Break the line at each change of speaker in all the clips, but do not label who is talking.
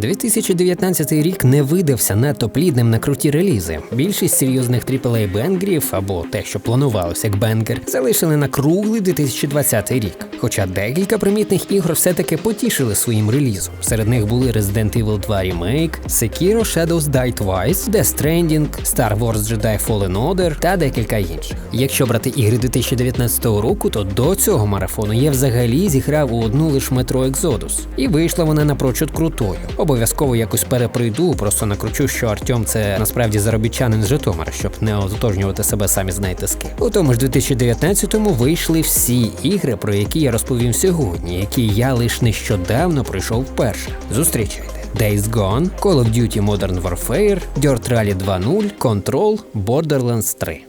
2019 рік не видався надто плідним на круті релізи. Більшість серйозних AAA бенгерів або те, що планувалося як бенгер, залишили на круглий 2020 рік. Хоча декілька примітних ігор все-таки потішили своїм релізом. Серед них були Resident Evil 2 Remake, Sekiro Shadows Die Twice, Death Stranding, Star Wars Jedi Fallen Order та декілька інших. Якщо брати ігри 2019 року, то до цього марафону я взагалі зіграв у одну лиш Metro Exodus. І вийшла вона напрочуд крутою. Обов'язково якось переприйду, просто накручу, що Артем це насправді заробітчанин з Житомира, щоб не ототожнювати себе самі знаєте з ким. У тому ж 2019-му вийшли всі ігри, про які я розповім сьогодні, які я лише нещодавно пройшов вперше. Зустрічайте. Days Gone, Call of Duty Modern Warfare, Dirt Rally 2.0, Control, Borderlands 3.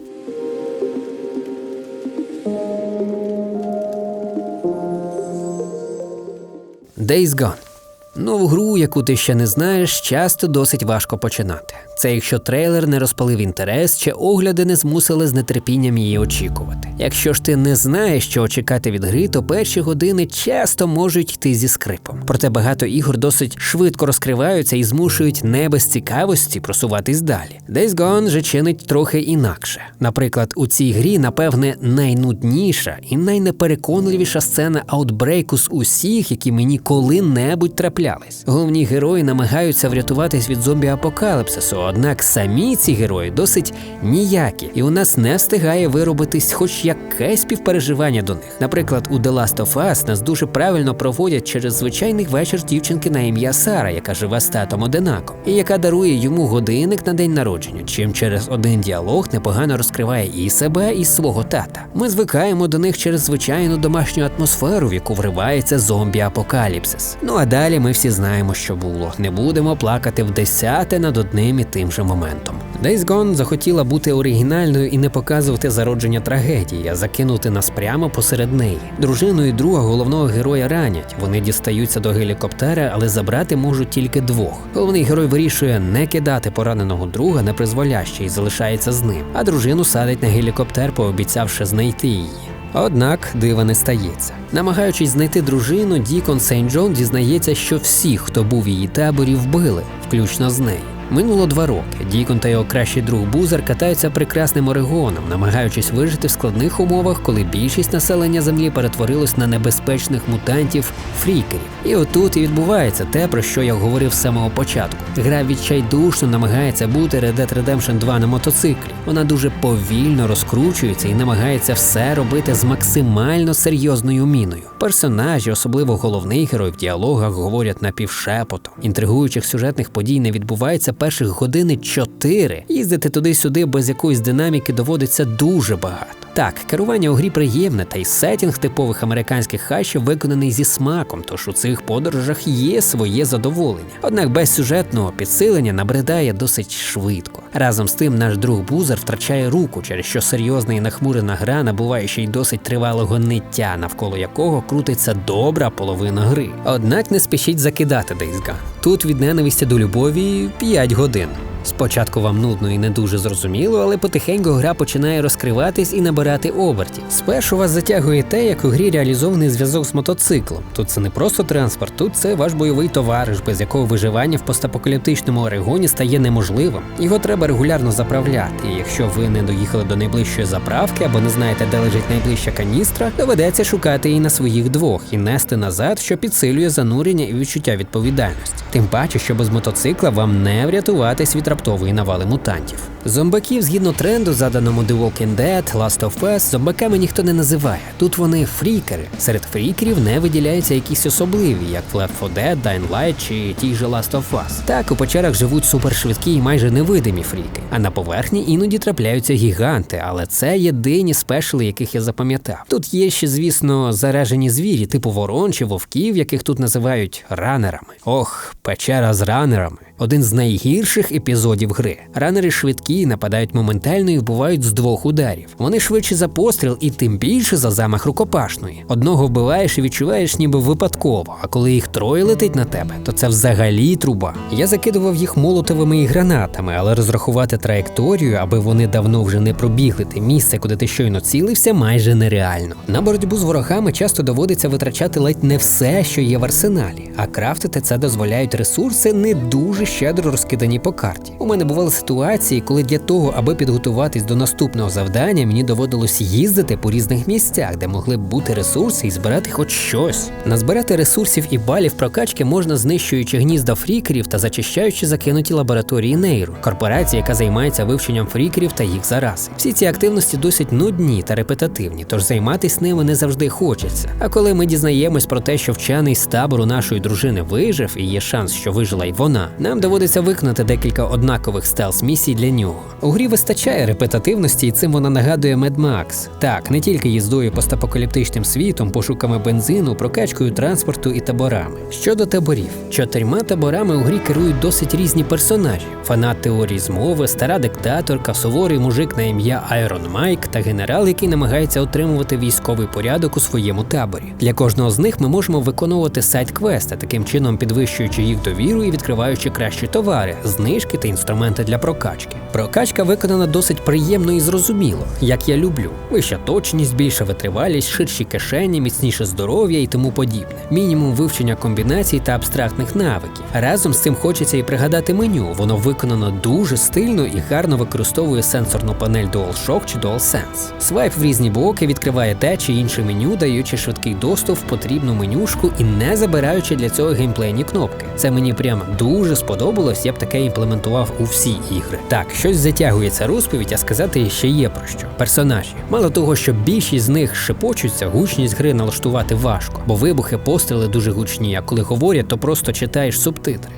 Days Gone. Нову гру, яку ти ще не знаєш, часто досить важко починати. Це якщо трейлер не розпалив інтерес, чи огляди не змусили з нетерпінням її очікувати. Якщо ж ти не знаєш, що чекати від гри, то перші години часто можуть йти зі скрипом. Проте багато ігор досить швидко розкриваються і змушують не без цікавості просуватись далі. Days Gone же чинить трохи інакше. Наприклад, у цій грі, напевне, найнудніша і найнепереконливіша сцена аутбрейку з усіх, які мені коли-небудь траплялись. Головні герої намагаються врятуватись від зомбі-апокаліпсису, однак самі ці герої досить ніякі, і у нас не встигає виробитись хоч якесь співпереживання до них. Наприклад, у The Last of Us нас дуже правильно проводять через звичайний вечір дівчинки на ім'я Сара, яка живе з татом одинаком, і яка дарує йому годинник на день народження, чим через один діалог непогано розкриває і себе, і свого тата. Ми звикаємо до них через звичайну домашню атмосферу, в яку вривається зомбі-апокаліпсис. Ну а далі ми всі знаємо, що було. Не будемо плакати в десяте над одним і тим же моментом. Days Gone захотіла бути оригінальною і не показувати зародження трагедії, а закинути нас прямо посеред неї. Дружину і друга головного героя ранять. Вони дістаються до гелікоптера, але забрати можуть тільки двох. Головний герой вирішує не кидати пораненого друга на призволяще і залишається з ним, а дружину садить на гелікоптер, пообіцявши знайти її. Однак дива не стається. Намагаючись знайти дружину, Дікон Сейнт Джон дізнається, що всіх, хто був в її таборі, вбили, включно з нею. Минуло два роки. Дікон та його кращий друг Бузер катаються прекрасним Орегоном, намагаючись вижити в складних умовах, коли більшість населення землі перетворилось на небезпечних мутантів фрікерів. І отут і відбувається те, про що я говорив з самого початку. Гра відчайдушно намагається бути Red Dead Redemption 2 на мотоциклі. Вона дуже повільно розкручується і намагається все робити з максимально серйозною міною. Персонажі, особливо головний герой в діалогах, говорять напівшепотом. Інтригуючих сюжетних подій не відбувається перших години чотири. Їздити туди-сюди без якоїсь динаміки доводиться дуже багато. Так, керування у грі приємне, та й сетінг типових американських хащів виконаний зі смаком, тож у цих подорожах є своє задоволення. Однак без сюжетного підсилення набридає досить швидко. Разом з тим, наш друг Бузер втрачає руку, через що серйозна і нахмурена гра набуває ще й досить тривалого ниття, навколо якого крутиться добра половина гри. Однак не спішіть закидати Gone. Тут від ненависті до любові 5 годин. Спочатку вам нудно і не дуже зрозуміло, але потихеньку гра починає розкриватись і набирати обертів. Спершу вас затягує те, як у грі реалізований зв'язок з мотоциклом. Тут це не просто транспорт, тут це ваш бойовий товариш, без якого виживання в постапокаліптичному Орегоні стає неможливим. Його треба регулярно заправляти. І якщо ви не доїхали до найближчої заправки або не знаєте, де лежить найближча каністра, доведеться шукати її на своїх двох і нести назад, що підсилює занурення і відчуття відповідальності. Тим паче, що без мотоцикла вам не врятуватись від раптової навали мутантів. Зомбаків, згідно тренду, заданому The Walking Dead, Last of Us, зомбаками ніхто не називає. Тут вони фрікери. Серед фрікерів не виділяються якісь особливі, як Left 4 Dead, Dying Light чи ті ж Last of Us. Так, у печерах живуть супершвидкі і майже невидимі фріки. А на поверхні іноді трапляються гіганти, але це єдині спешли, яких я запам'ятав. Тут є ще, звісно, заражені звірі, типу ворон чи вовків, яких тут називають ранерами. Ох, печера з ранерами. Один з найгірших епізодів гри. Ранери швидкі швидкі, нападають моментально і вбивають з двох ударів. Вони швидше за постріл і тим більше за замах рукопашної. Одного вбиваєш і відчуваєш ніби випадково, а коли їх троє летить на тебе, то це взагалі труба. Я закидував їх молотовими і гранатами, але розрахувати траєкторію, аби вони давно вже не пробігли те місце, куди ти щойно цілився, майже нереально. На боротьбу з ворогами часто доводиться витрачати ледь не все, що є в арсеналі, а крафтити це дозволяють ресурси, не дуже щедро розкидані по карті. У мене бували ситуації, коли для того, аби підготуватись до наступного завдання, мені доводилось їздити по різних місцях, де могли б бути ресурси і збирати хоч щось. Назбирати ресурсів і балів прокачки можна знищуючи гнізда фрікерів та зачищаючи закинуті лабораторії Нейру, корпорації, яка займається вивченням фрікерів та їх зарази. Всі ці активності досить нудні та репетативні, тож займатися ними не завжди хочеться. А коли ми дізнаємось про те, що вчений з табору нашої дружини вижив і є шанс, що вижила й вона, нам доводиться виконати декілька однакових стелс місій для нього. У грі вистачає репетативності, і цим вона нагадує Mad Max. Так, не тільки їздою постапокаліптичним світом, пошуками бензину, прокачкою транспорту і таборами. Щодо таборів, чотирма таборами у грі керують досить різні персонажі: фанат теорії змови, стара диктаторка, суворий мужик на ім'я Айрон Майк та генерал, який намагається отримувати військовий порядок у своєму таборі. Для кожного з них ми можемо виконувати сайт-квести, таким чином підвищуючи їх довіру і відкриваючи кращі товари, знижки та інструменти для прокачки. Прокачка виконана досить приємно і зрозуміло, як я люблю. Вища точність, більша витривалість, ширші кишені, міцніше здоров'я і тому подібне. Мінімум вивчення комбінацій та абстрактних навиків. Разом з цим хочеться і пригадати меню. Воно виконано дуже стильно і гарно використовує сенсорну панель DualShock чи DualSense. Свайп в різні блоки відкриває те чи інше меню, даючи швидкий доступ в потрібну менюшку і не забираючи для цього геймплейні кнопки. Це мені прям дуже сподобалось, я б таке імплементував у всі ігри. Так, щось затягується розповідь, а сказати ще є про що. Персонажі. Мало того, що більшість з них шепочуться, гучність гри налаштувати важко, бо вибухи, постріли дуже гучні, а коли говорять, то просто читаєш субтитри.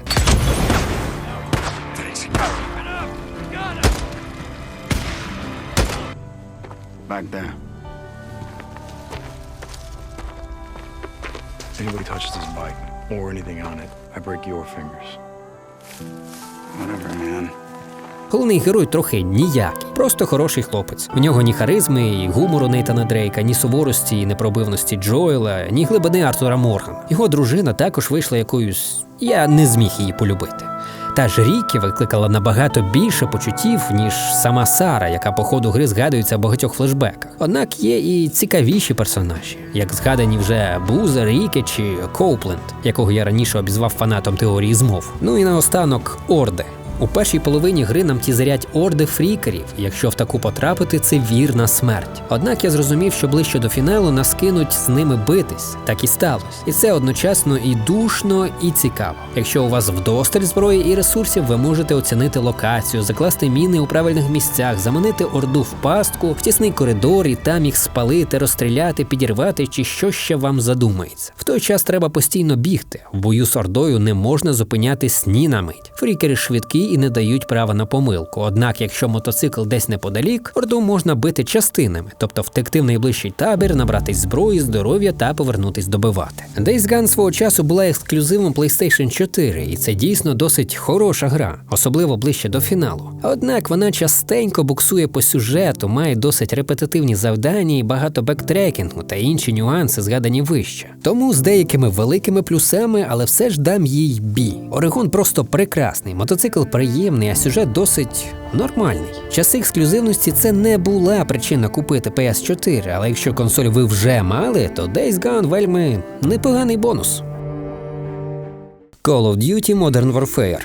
Back there.
Anybody touches this bike or anything on it, I break your fingers.
Whatever, man.
Головний герой трохи ніякий, просто хороший хлопець. В нього ні харизми, і гумору Нейтана Дрейка, ні суворості, і непробивності Джоела, ні глибини Артура Морган. Його дружина також вийшла якоюсь. Я не зміг її полюбити. Та ж Рікі викликала набагато більше почуттів, ніж сама Сара, яка по ходу гри згадується в багатьох флешбеках. Однак є і цікавіші персонажі, як згадані вже Бузер, Рікі чи Коупленд, якого я раніше обізвав фанатом теорії змов. Ну і наостанок Орде. У першій половині гри нам тізерять орди фрікерів. Якщо в таку потрапити, це вірна смерть. Однак я зрозумів, що ближче до фіналу нас кинуть з ними битись. Так і сталося. І це одночасно і душно, і цікаво. Якщо у вас вдосталь зброї і ресурсів, ви можете оцінити локацію, закласти міни у правильних місцях, заманити орду в пастку, в тісний коридор і там їх спалити, розстріляти, підірвати чи що ще вам задумається. В той час треба постійно бігти. В бою з ордою не можна зупинятись ні на мить. Фрікери швидкі і не дають права на помилку. Однак, якщо мотоцикл десь неподалік, орду можна бити частинами, тобто втекти в найближчий табір, набратись зброї, здоров'я та повернутись добивати. Days Gone свого часу була ексклюзивом PlayStation 4, і це дійсно досить хороша гра, особливо ближче до фіналу. Однак вона частенько буксує по сюжету, має досить репетитивні завдання і багато бектрекінгу та інші нюанси, згадані вище. Тому з деякими великими плюсами, але все ж дам їй бі. Орегон просто прекрасний, мотоцикл приємний, а сюжет досить нормальний. Часи ексклюзивності це не була причина купити PS4, але якщо консоль ви вже мали, то Days Gone вельми непоганий бонус. Call of Duty Modern Warfare.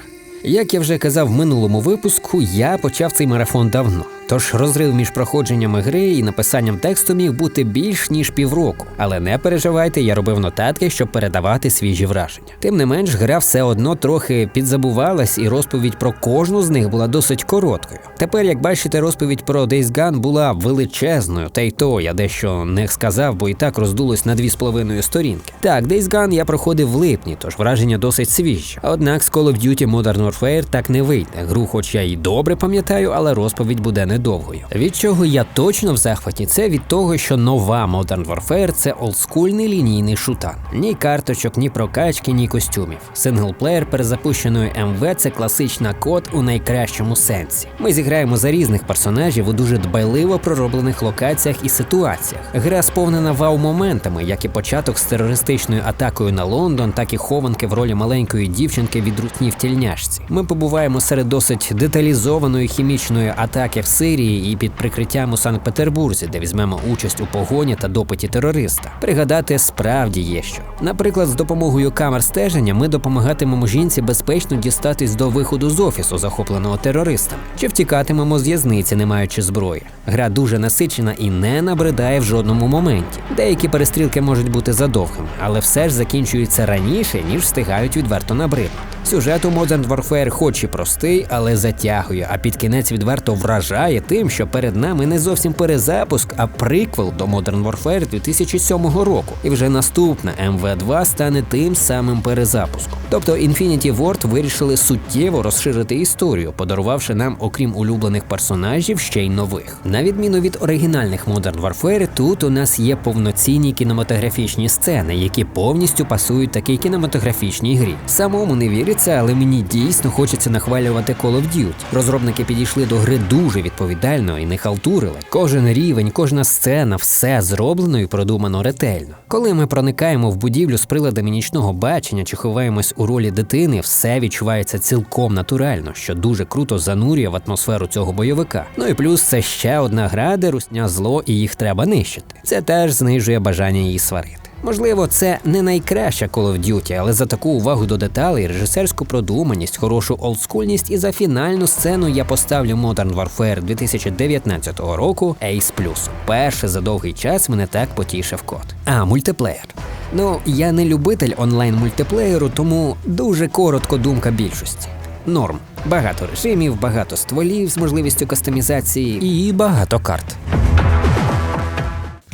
Як я вже казав в минулому випуску, я почав цей марафон давно. Тож розрив між проходженнями гри і написанням тексту міг бути більш ніж півроку. Але не переживайте, я робив нотатки, щоб передавати свіжі враження. Тим не менш, гра все одно трохи підзабувалась, і розповідь про кожну з них була досить короткою. Тепер, як бачите, розповідь про Days Gone була величезною, та й то я дещо не сказав, бо і так роздулось на дві з половиною сторінки. Так, Days Gone я проходив в липні, тож враження досить свіжі. Однак з Call of Duty Modern Warfare так не вийде. Гру, хоч я і добре пам'ятаю, але розповідь буде не недовгою. Від чого я точно в захваті, це від того, що нова Modern Warfare – це олдскульний лінійний шутан. Ні карточок, ні прокачки, ні костюмів. Синглплеєр перезапущеної МВ це класична код у найкращому сенсі. Ми зіграємо за різних персонажів у дуже дбайливо пророблених локаціях і ситуаціях. Гра сповнена вау-моментами, як і початок з терористичною атакою на Лондон, так і хованки в ролі маленької дівчинки від рутні в тільняшці. Ми побуваємо серед досить деталізованої хімічної атаки в Сирії і під прикриттям у Санкт-Петербурзі, де візьмемо участь у погоні та допиті терориста. Пригадати справді є що. Наприклад, з допомогою камер стеження ми допомагатимемо жінці безпечно дістатись до виходу з офісу, захопленого терористами, чи втікатимемо з в'язниці, не маючи зброї. Гра дуже насичена і не набридає в жодному моменті. Деякі перестрілки можуть бути задовгими, але все ж закінчуються раніше, ніж встигають відверто набриднути. Сюжет у Modern Warfare хоч і простий, але затягує, а під кінець відверто вражає тим, що перед нами не зовсім перезапуск, а приквел до Modern Warfare 2007 року. І вже наступна MV2 стане тим самим перезапуском. Тобто Infinity Ward вирішили суттєво розширити історію, подарувавши нам, окрім улюблених персонажів, ще й нових. На відміну від оригінальних Modern Warfare, тут у нас є повноцінні кінематографічні сцени, які повністю пасують такій кінематографічній грі. Самому не віриться, але мені дійсно хочеться нахвалювати Call of Duty. Розробники підійшли до гри дуже відповідально і не халтурили. Кожен рівень, кожна сцена, все зроблено і продумано ретельно. Коли ми проникаємо в будівлю з приладами нічного бачення чи ховаємось у ролі дитини, все відчувається цілком натурально, що дуже круто занурює в атмосферу цього бойовика. Ну і плюс це ще одна гра, де русня зло і їх треба нищити. Це теж знижує бажання її сварити. Можливо, це не найкраща Call of Duty, але за таку увагу до деталей, режисерську продуманість, хорошу олдскульність і за фінальну сцену я поставлю Modern Warfare 2019 року Ace Plus. Перше за довгий час мене так потішив код. А мультиплеєр. Ну, я не любитель онлайн мультиплеєру, тому дуже коротко думка більшості. Норм. Багато режимів, багато стволів з можливістю кастомізації і багато карт.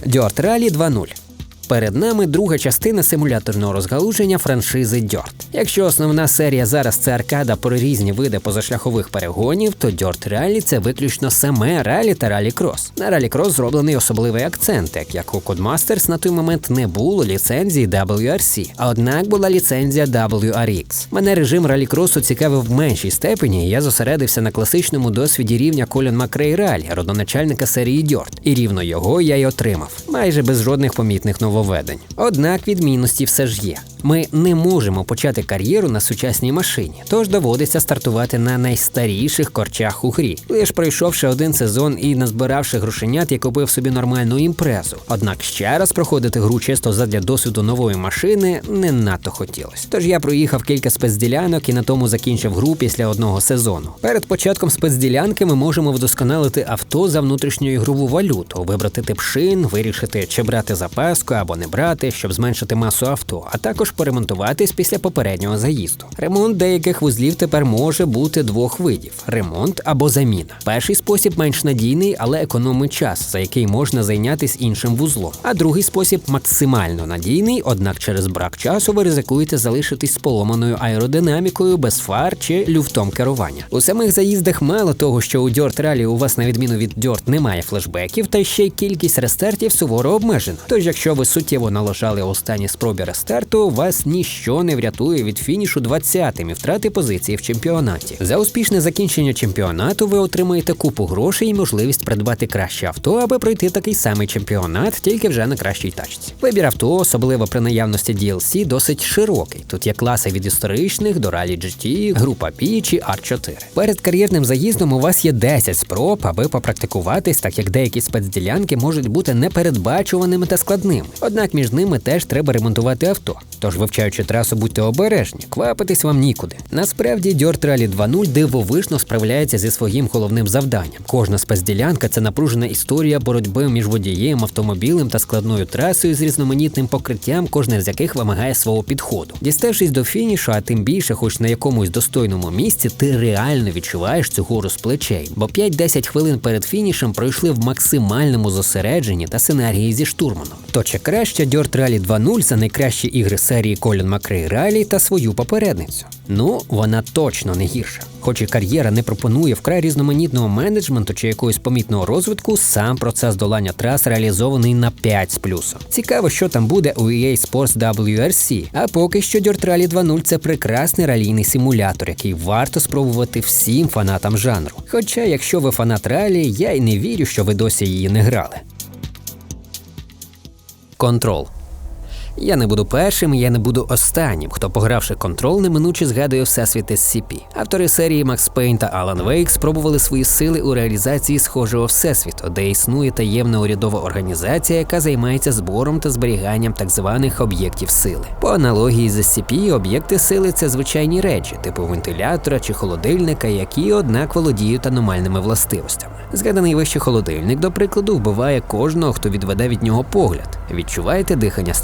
Dirt Rally 2.0. Перед нами друга частина симуляторного розгалуження франшизи Dirt. Якщо основна серія зараз це аркада про різні види позашляхових перегонів, то Dirt Rally – це виключно саме ралі та ралі крос. На ралі крос зроблений особливий акцент, так як у Codemasters на той момент не було ліцензії WRC, а однак була ліцензія WRX. Мене режим ралі кросу цікавив в меншій степені, і я зосередився на класичному досвіді рівня Колін Макрей Ралі, родоначальника серії Dirt. І рівно його я й отримав, майже без жодних помітних нововведень. Однак відмінності все ж є. Ми не можемо почати кар'єру на сучасній машині, тож доводиться стартувати на найстаріших корчах у грі. Лиш пройшовши один сезон і назбиравши грошенят, я купив собі нормальну імпрезу. Однак ще раз проходити гру чисто задля досвіду нової машини не надто хотілося. Тож я проїхав кілька спецділянок і на тому закінчив гру після одного сезону. Перед початком спецділянки ми можемо вдосконалити авто за внутрішню ігрову валюту, вибрати тип шин, вирішити, чи брати запаску або не брати, щоб зменшити масу авто, а також поремонтуватись після попереднього заїзду. Ремонт деяких вузлів тепер може бути двох видів: ремонт або заміна. Перший спосіб менш надійний, але економить час, за який можна зайнятися іншим вузлом. А другий спосіб максимально надійний, однак через брак часу ви ризикуєте залишитись з поломаною аеродинамікою, без фар чи люфтом керування. У самих заїздах мало того, що у Dirt Rally у вас на відміну від Dirt немає флешбеків, та ще й кількість рестартів суворо обмежена. Тож, якщо ви суттєво налажали у останній спробі рестарту, вас ніщо не врятує від фінішу 20-тим і втрати позиції в чемпіонаті. За успішне закінчення чемпіонату ви отримаєте купу грошей і можливість придбати краще авто, аби пройти такий самий чемпіонат, тільки вже на кращій тачці. Вибір авто, особливо при наявності DLC, досить широкий. Тут є класи від історичних до Rally GT, група P чи R4. Перед кар'єрним заїздом у вас є 10 спроб, аби попрактикуватись, так як деякі спецділянки можуть бути непередбачуваними та складними. Однак між ними теж треба ремонтувати авто. Тож, вивчаючи трасу, будьте обережні, квапитись вам нікуди. Насправді, Dirt Rally 2.0 дивовижно справляється зі своїм головним завданням. Кожна спецділянка це напружена історія боротьби між водієм, автомобілем та складною трасою з різноманітним покриттям, кожне з яких вимагає свого підходу. Діставшись до фінішу, а тим більше, хоч на якомусь достойному місці, ти реально відчуваєш цю гору з плечей. Бо 5-10 хвилин перед фінішем пройшли в максимальному зосередженні та сценарії зі штурманом. Тобто, чи краще Dirt Rally 2.0 за найкращі ігри Колін Макрей Ралі та свою попередницю? Ну, вона точно не гірша. Хоч і кар'єра не пропонує вкрай різноманітного менеджменту чи якогось помітного розвитку, сам процес долання трас реалізований на 5 з плюсом. Цікаво, що там буде у EA Sports WRC, а поки що Dirt Rally 2.0 це прекрасний ралійний симулятор, який варто спробувати всім фанатам жанру. Хоча, якщо ви фанат ралі, я й не вірю, що ви досі її не грали. Контрол. Я не буду першим, я не буду останнім, хто, погравши контрол, неминуче згадує всесвіт SCP. Автори серії Макс Пейн та Алан Вейк спробували свої сили у реалізації схожого всесвіту, де існує таємна урядова організація, яка займається збором та зберіганням так званих об'єктів сили. По аналогії з SCP, об'єкти сили це звичайні речі, типу вентилятора чи холодильника, які однак володіють аномальними властивостями. Згаданий вище холодильник, до прикладу, вбиває кожного, хто відведе від нього погляд. Відчуваєте дихання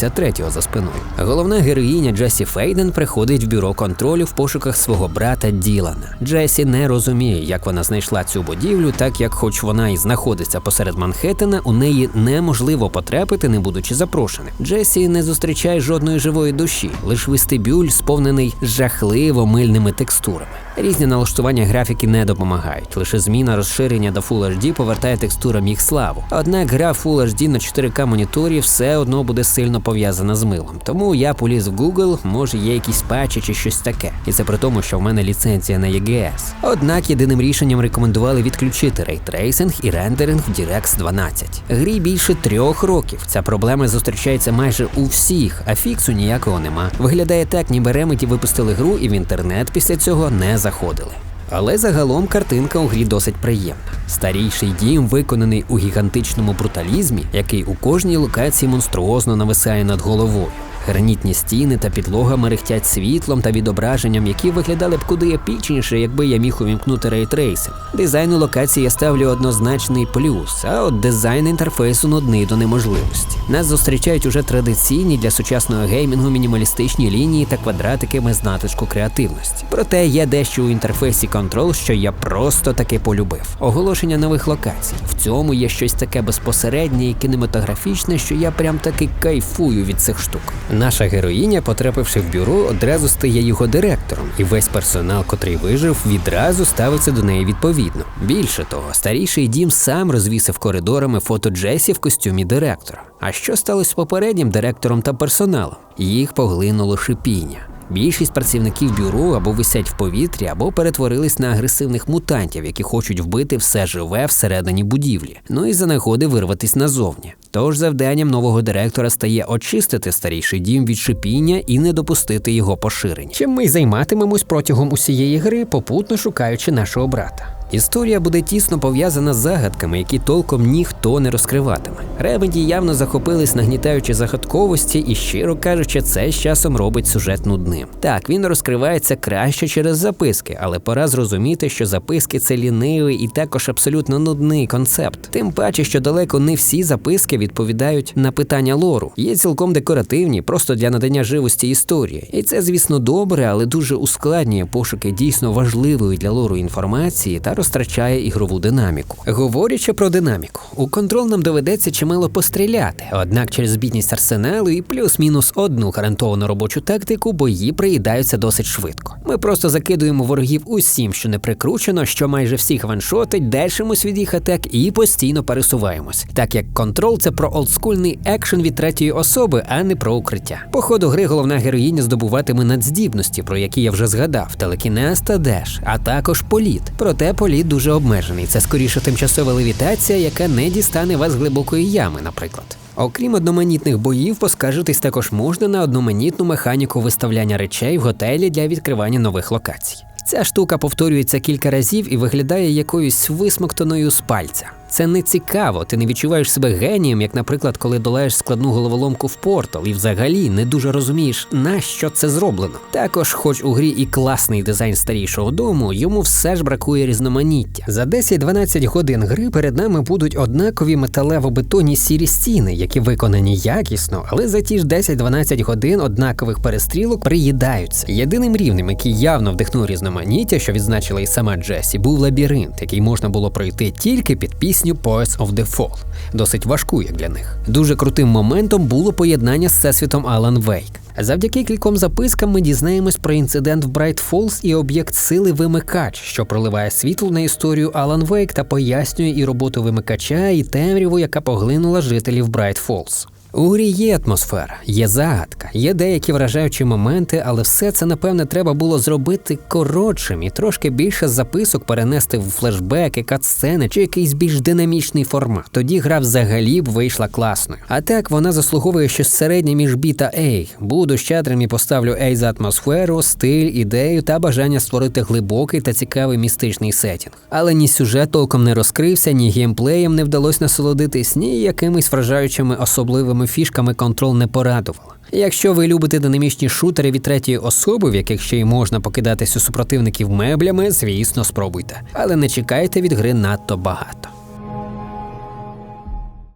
173-го за спиною. Головна героїня Джесі Фейден приходить в бюро контролю в пошуках свого брата Ділана. Джесі не розуміє, як вона знайшла цю будівлю, так як, хоч вона і знаходиться посеред Манхеттена, у неї неможливо потрапити, не будучи запрошеним. Джесі не зустрічає жодної живої душі, лише вестибюль, сповнений жахливо мильними текстурами. Різні налаштування графіки не допомагають. Лише зміна розширення до Full HD повертає текстурам їх славу. Однак гра Full HD на 4К моніторі все одно буде сильно пов'язана з милом. Тому я поліз в Google, може є якісь патчі чи щось таке. І це при тому, що в мене ліцензія на EGS. Однак єдиним рішенням рекомендували відключити рейтрейсинг і рендеринг в DirectX 12. Грі більше трьох років. Ця проблема зустрічається майже у всіх, а фіксу ніякого нема. Виглядає так, ніби реметі випустили гру і в інтернет після цього не заходили. Але загалом картинка у грі досить приємна. Старійший дім виконаний у гігантичному бруталізмі, який у кожній локації монструозно нависає над головою. Гранітні стіни та підлога мерехтять світлом та відображенням, які виглядали б куди епічніше, якби я міг увімкнути рейтрейсинг. Дизайну локації я ставлю однозначний плюс, а от дизайн інтерфейсу нудний до неможливості. Нас зустрічають уже традиційні для сучасного геймінгу мінімалістичні лінії та квадратики без натиску креативності. Проте є дещо у інтерфейсі Control, що я просто таки полюбив. Оголошення нових локацій. В цьому є щось таке безпосереднє і кінематографічне, що я прям таки кайфую від цих штук. Наша героїня, потрапивши в бюро, одразу стає його директором, і весь персонал, котрий вижив, відразу ставиться до неї відповідно. Більше того, старіший дім сам розвісив коридорами фото Джесі в костюмі директора. А що сталося з попереднім директором та персоналом? Їх поглинуло шипіння. Більшість працівників бюро або висять в повітрі, або перетворились на агресивних мутантів, які хочуть вбити все живе всередині будівлі, ну і за нагоди вирватись назовні. Тож завданням нового директора стає очистити старіший дім від шипіння і не допустити його поширення. Чим ми й займатимемось протягом усієї гри, попутно шукаючи нашого брата. Історія буде тісно пов'язана з загадками, які толком ніхто не розкриватиме. Ревенді явно захопились нагнітаючи загадковості, і щиро кажучи, це з часом робить сюжет нудним. Так, він розкривається краще через записки, але пора зрозуміти, що записки це лінивий і також абсолютно нудний концепт. Тим паче, що далеко не всі записки відповідають на питання лору. Є цілком декоративні, просто для надання живості історії. І це, звісно, добре, але дуже ускладнює пошуки дійсно важливої для лору інформації та розтрачає ігрову динаміку. Говорячи про динаміку, у контрол нам доведеться чимало постріляти, однак через бідність арсеналу і плюс-мінус одну гарантовану робочу тактику бої приїдаються досить швидко. Ми просто закидуємо ворогів усім, що не прикручено, що майже всіх ваншотить, дешимось від їх атак і постійно пересуваємось. Так як контрол це про олдскульний екшен від третьої особи, а не про укриття. По ходу гри головна героїня здобуватиме надздібності, про які я вже згадав, телекінез та деш, а також політ. Проте політ дуже обмежений. Це скоріше тимчасова левітація, яка не дістане вас глибокої ями, наприклад. Окрім одноманітних боїв, поскаржитись також можна на одноманітну механіку виставляння речей в готелі для відкривання нових локацій. Ця штука повторюється кілька разів і виглядає якоюсь висмоктаною з пальця. Це не цікаво, ти не відчуваєш себе генієм, як, наприклад, коли долаєш складну головоломку в портал, і взагалі не дуже розумієш, на що це зроблено. Також, хоч у грі і класний дизайн старішого дому, йому все ж бракує різноманіття. За 10-12 годин гри перед нами будуть однакові металево-бетонні сірі стіни, які виконані якісно, але за ті ж 10-12 годин однакових перестрілок приїдаються. Єдиним рівнем, який явно вдихнув різноманіття, що відзначила і сама Джесі, був лабіринт, який можна було пройти тільки під пісню пісню Poets of the Fall, досить важку, як для них. Дуже крутим моментом було поєднання з всесвітом Алан Вейк. Завдяки кільком запискам ми дізнаємось про інцидент в Брайт Фолз і об'єкт сили вимикач, що проливає світло на історію Алан Вейк та пояснює і роботу вимикача, і темряву, яка поглинула жителів Брайт Фолз. У грі є атмосфера, є загадка, є деякі вражаючі моменти, але все це напевне треба було зробити коротшим і трошки більше записок перенести в флешбеки, катсцени чи якийсь більш динамічний формат. Тоді гра взагалі б вийшла класною. А так вона заслуговує щось середнє між B та A. Буду щедрим і поставлю A за атмосферу, стиль, ідею та бажання створити глибокий та цікавий містичний сетінг. Але ні сюжет толком не розкрився, ні геймплеєм не вдалося насолодитись, ні якимись вражаючими особливими фішками контрол не порадувала. Якщо ви любите динамічні шутери від третьої особи, в яких ще й можна покидатись у супротивників меблями, звісно, спробуйте. Але не чекайте від гри надто багато.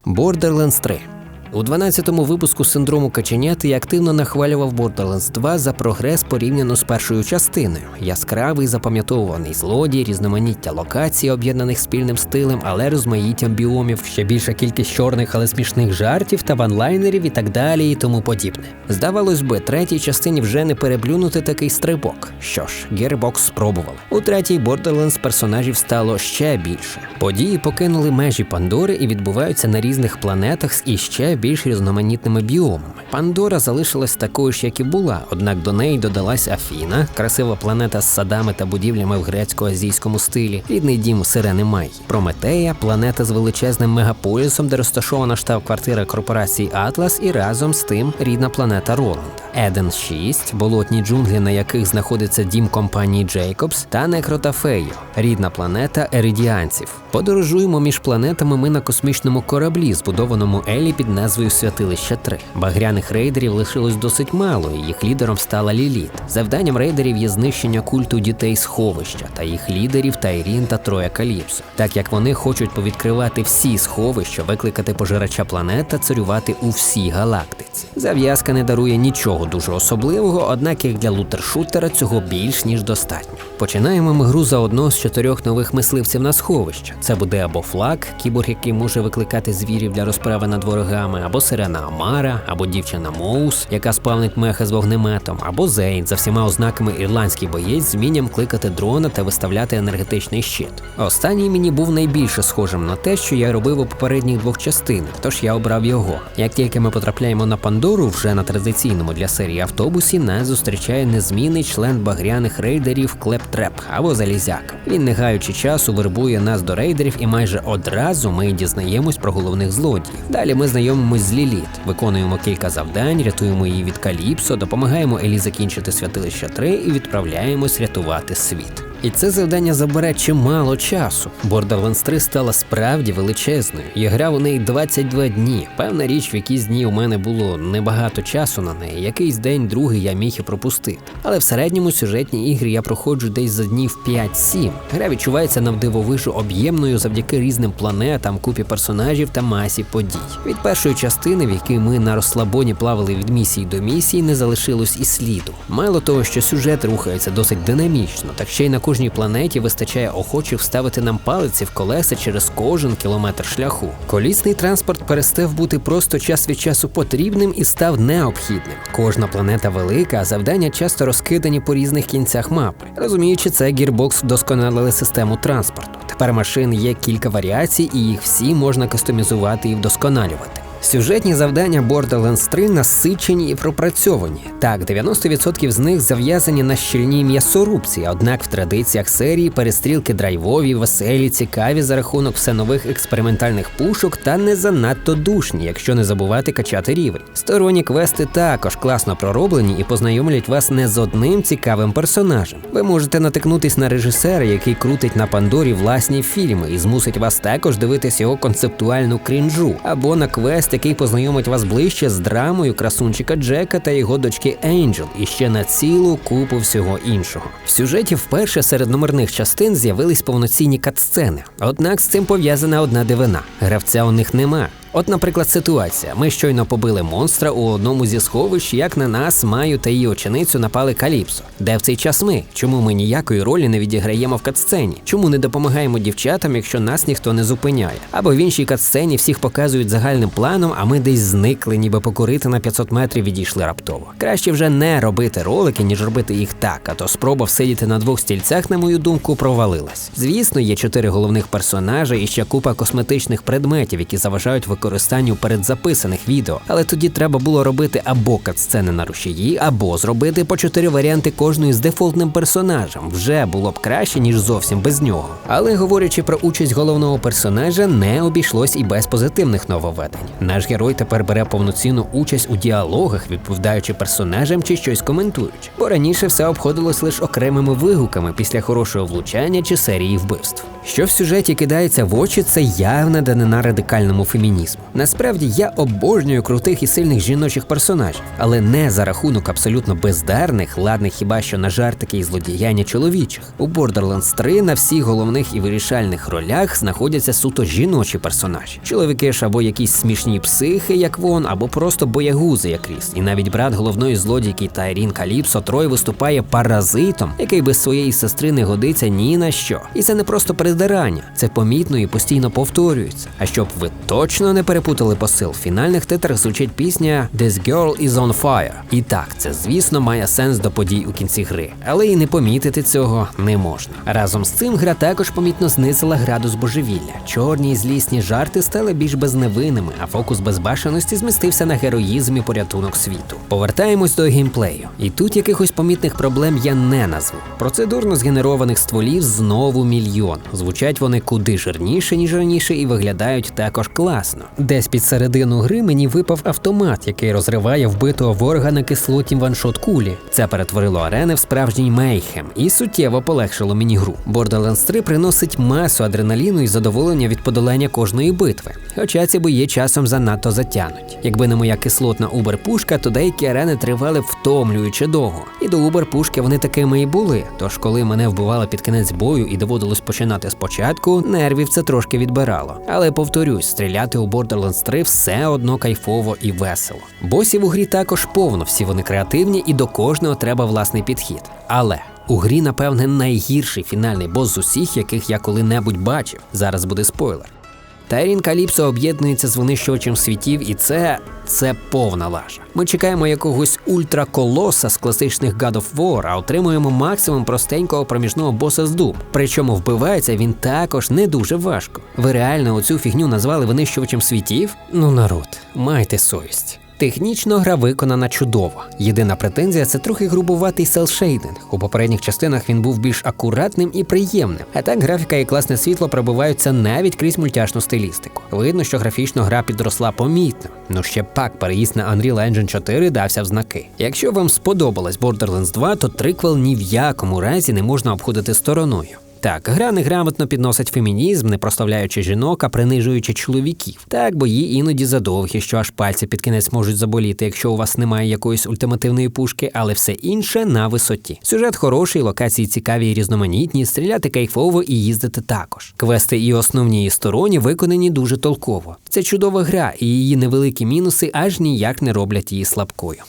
Borderlands 3 у 12-му випуску синдрому каченят я активно нахвалював Borderlands 2 за прогрес порівняно з першою частиною. Яскравий запам'ятовуваний злодій, різноманіття локацій, об'єднаних спільним стилем, але розмаїттям біомів, ще більша кількість чорних, але смішних жартів та ванлайнерів і так далі, і тому подібне. Здавалось би, третій частині вже не переплюнути такий стрибок. Що ж, Gearbox спробували. У третій Borderlands персонажів стало ще більше. Події покинули межі Пандори і відбуваються на різних планетах з іще більш різноманітними біомами. Пандора залишилась такою ж, як і була, однак до неї додалась Афіна, красива планета з садами та будівлями в грецько-азійському стилі, рідний дім Сирени Май, Прометея, планета з величезним мегаполісом, де розташована штаб-квартира корпорації Атлас, і разом з тим рідна планета Роланда. Еден 6, болотні джунглі, на яких знаходиться дім компанії Джейкобс, та Некротафею, рідна планета еридіанців. Подорожуємо між планетами ми на космічному кораблі, збудованому Елі під назвою Святилище 3. Багряних рейдерів лишилось досить мало, і їх лідером стала Ліліт. Завданням рейдерів є знищення культу дітей сховища та їх лідерів Тайрін та Троя Каліпсо, так як вони хочуть повідкривати всі сховища, викликати пожирача планет та царювати у всій галактиці. Зав'язка не дарує нічого дуже особливого, однак як для лутер-шутера цього більш ніж достатньо. Починаємо ми гру за одного з чотирьох нових мисливців на сховища. Це буде або флаг, кіборг, який може викликати звірів для розправи над ворогами, або сирена Амара, або дівчина Моус, яка спавнить меха з вогнеметом, або Зейн за всіма ознаками ірландський боєць з вмінням кликати дрона та виставляти енергетичний щит. Останній мені був найбільше схожим на те, що я робив у попередніх двох частинах, тож я обрав його. Як тільки ми потрапляємо на Пандору, вже на традиційному для серії автобусі, нас зустрічає незмінний член багряних рейдерів Клептреп або Залізяк. Він, не гаючи часу, вербує нас до рейдерів, і майже одразу ми дізнаємось про головних злодіїв. Далі ми знайомимось з Ліліт, виконуємо кілька завдань, рятуємо її від Каліпсо, допомагаємо Елі закінчити святилище 3 і відправляємось рятувати світ. І це завдання забере чимало часу. Borderlands 3 стала справді величезною. Я грав у неї 22 дні. Певна річ, в якісь дні у мене було небагато часу на неї. Якийсь день, другий я міг і пропустити. Але в середньому сюжетні ігри я проходжу десь за днів 5-7. Гра відчувається навдивовижу об'ємною завдяки різним планетам, купі персонажів та масі подій. Від першої частини, в якій ми на розслабоні плавали від місії до місії, не залишилось і сліду. Мало того, що сюжет рухається досить динамічно, так ще й на кожній планеті вистачає охочих вставити нам палиці в колеса через кожен кілометр шляху. Колісний транспорт перестав бути просто час від часу потрібним і став необхідним. Кожна планета велика, а завдання часто розкидані по різних кінцях мапи. Розуміючи це, Gearbox вдосконалили систему транспорту. Тепер машин є кілька варіацій, і їх всі можна кастомізувати і вдосконалювати. Сюжетні завдання Borderlands 3 насичені і пропрацьовані. Так, 90% з них зав'язані на щільній м'ясорубці, однак в традиціях серії перестрілки драйвові, веселі, цікаві за рахунок все нових експериментальних пушок та не занадто душні, якщо не забувати качати рівень. Сторонні квести також класно пророблені і познайомлять вас не з одним цікавим персонажем. Ви можете натикнутись на режисера, який крутить на Пандорі власні фільми і змусить вас також дивитись його концептуальну крінжу, або на квест, який познайомить вас ближче з драмою красунчика Джека та його дочки Енджел, і ще на цілу купу всього іншого. В сюжеті вперше серед номерних частин з'явились повноцінні катсцени. Однак з цим пов'язана одна дивина: гравця у них нема. От, наприклад, ситуація: ми щойно побили монстра у одному зі сховищ, як на нас, Маю та її оченицю напали Каліпсо. Де в цей час ми? Чому ми ніякої ролі не відіграємо в катсцені? Чому не допомагаємо дівчатам, якщо нас ніхто не зупиняє? Або в іншій катсцені всіх показують загальним планом, а ми десь зникли, ніби покурити на 500 метрів відійшли раптово. Краще вже не робити ролики, ніж робити їх так, а то спроба всидіти на двох стільцях, на мою думку, провалилась. Звісно, є чотири головних персонажа і ще купа косметичних предметів, які заважають використанню передзаписаних відео. Але тоді треба було робити або катсцени на рушії, або зробити по чотири варіанти кожної з дефолтним персонажем. Вже було б краще, ніж зовсім без нього. Але говорячи про участь головного персонажа, не обійшлось і без позитивних нововведень. Наш герой тепер бере повноцінну участь у діалогах, відповідаючи персонажам чи щось коментуючи. Бо раніше все обходилось лише окремими вигуками після хорошого влучання чи серії вбивств. Що в сюжеті кидається в очі, це явна данина радикальному фемінізму. Насправді я обожнюю крутих і сильних жіночих персонажів, але не за рахунок абсолютно бездарних, ладних хіба що на жартики і злодіяння чоловічих. У Borderlands 3 на всіх головних і вирішальних ролях знаходяться суто жіночі персонажі. Чоловіки ж або якісь смішні психи, як вон, або просто боягузи, як Ріс. І навіть брат головної злодійки Тайрін Каліпсо Трой виступає паразитом, який без своєї сестри не годиться ні на що. І це не просто передирання, це помітно і постійно повторюється. А щоб ви точно не перепутали посил, в фінальних титрах звучить пісня This Girl is on Fire. І так, це звісно має сенс до подій у кінці гри, але і не помітити цього не можна. Разом з цим гра також помітно знизила градус божевілля. Чорні і злісні жарти стали більш безневинними, а фокус безбашеності змістився на героїзм і порятунок світу. Повертаємось до геймплею. І тут якихось помітних проблем я не назву. Процедурно згенерованих стволів знову мільйон. Звучать вони куди жирніше, ніж раніше, і виглядають також класно. Десь під середину гри мені випав автомат, який розриває вбитого ворога на кислотні ваншот кулі. Це перетворило арени в справжній мейхем і суттєво полегшило мені гру. Borderlands 3 приносить масу адреналіну і задоволення від подолання кожної битви. Хоча ці бої часом занадто затянуть. Якби не моя кислотна убер-пушка, то деякі арени тривали втомлюючи довго. І до убер-пушки вони такими і були. Тож, коли мене вбивали під кінець бою і доводилось починати спочатку, нервів це трошки відбирало. Але повторюсь, стріляти у Borderlands 3 все одно кайфово і весело. Босів у грі також повно, всі вони креативні і до кожного треба власний підхід. Але у грі, напевне, найгірший фінальний бос з усіх, яких я коли-небудь бачив. Зараз буде спойлер. Тайрін Каліпсо об'єднується з винищувачем світів, і це. це повна лажа. Ми чекаємо якогось ультраколоса з класичних God of War, а отримуємо максимум простенького проміжного боса з Doom. Причому вбивається він також не дуже важко. Ви реально оцю фігню назвали винищувачем світів? Ну, народ, майте совість. Технічно гра виконана чудово. Єдина претензія це трохи грубуватий селшейдинг. У попередніх частинах він був більш акуратним і приємним. А так графіка і класне світло пробиваються навіть крізь мультяшну стилістику. Видно, що графічно гра підросла помітно. Ну ще пак переїзд на Unreal Engine 4 дався в знаки. Якщо вам сподобалась Borderlands 2, то триквел ні в якому разі не можна обходити стороною. Так, гра неграмотно підносить фемінізм, не проставляючи жінок, а принижуючи чоловіків. Так, бої іноді задовгі, що аж пальці під кінець можуть заболіти, якщо у вас немає якоїсь ультимативної пушки, але все інше на висоті. Сюжет хороший, локації цікаві і різноманітні, стріляти кайфово і їздити також. Квести і основні і сторонні виконані дуже толково. Це чудова гра, і її невеликі мінуси аж ніяк не роблять її слабкою.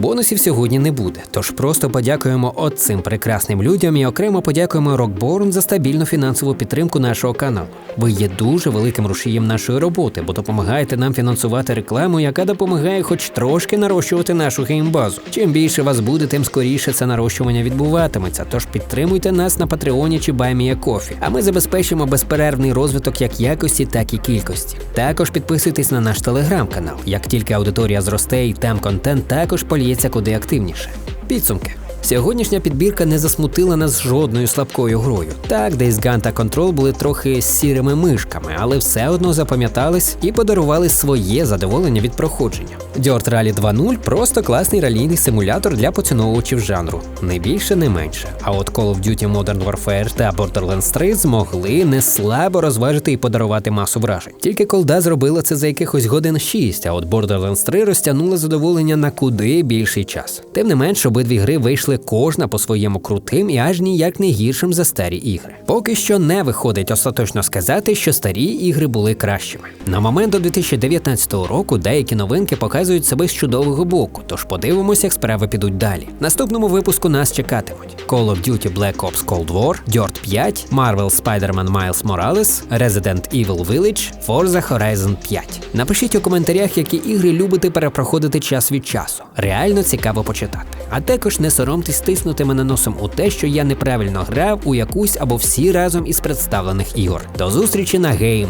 Бонусів сьогодні не буде, тож просто подякуємо от цим прекрасним людям і окремо подякуємо Rockborn за стабільну фінансову підтримку нашого каналу. Ви є дуже великим рушієм нашої роботи, бо допомагаєте нам фінансувати рекламу, яка допомагає хоч трошки нарощувати нашу геймбазу. Чим більше вас буде, тим скоріше це нарощування відбуватиметься. Тож підтримуйте нас на Патреоні чи Кофі, а ми забезпечимо безперервний розвиток як якості, так і кількості. Також підписуйтесь на наш телеграм-канал. Як тільки аудиторія зросте і там контент також поліється куди активніше. Підсумки. Сьогоднішня підбірка не засмутила нас жодною слабкою грою. Так, Days Gone та Control були трохи сірими мишками, але все одно запам'ятались і подарували своє задоволення від проходження. Dirt Rally 2.0 просто класний ралійний симулятор для поціновувачів жанру, не більше, не менше. А от Call of Duty Modern Warfare та Borderlands 3 змогли не слабо розважити і подарувати масу вражень. Тільки колда зробила це за якихось годин 6, а от Borderlands 3 розтягнула задоволення на куди більший час. Тим не менш, обидві гри вийшли кожна по своєму крутим і аж ніяк не гіршим за старі ігри. Поки що не виходить остаточно сказати, що старі ігри були кращими. На момент до 2019 року деякі новинки показують себе з чудового боку, тож подивимося, як справи підуть далі. Наступному випуску нас чекатимуть Call of Duty Black Ops Cold War, Dirt 5, Marvel Spider-Man Miles Morales, Resident Evil Village, Forza Horizon 5. Напишіть у коментарях, які ігри любите перепроходити час від часу. Реально цікаво почитати. А також не соромтесь тиснути мене носом у те, що я неправильно грав у якусь або всі разом із представлених ігор. До зустрічі на гейм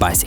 базі.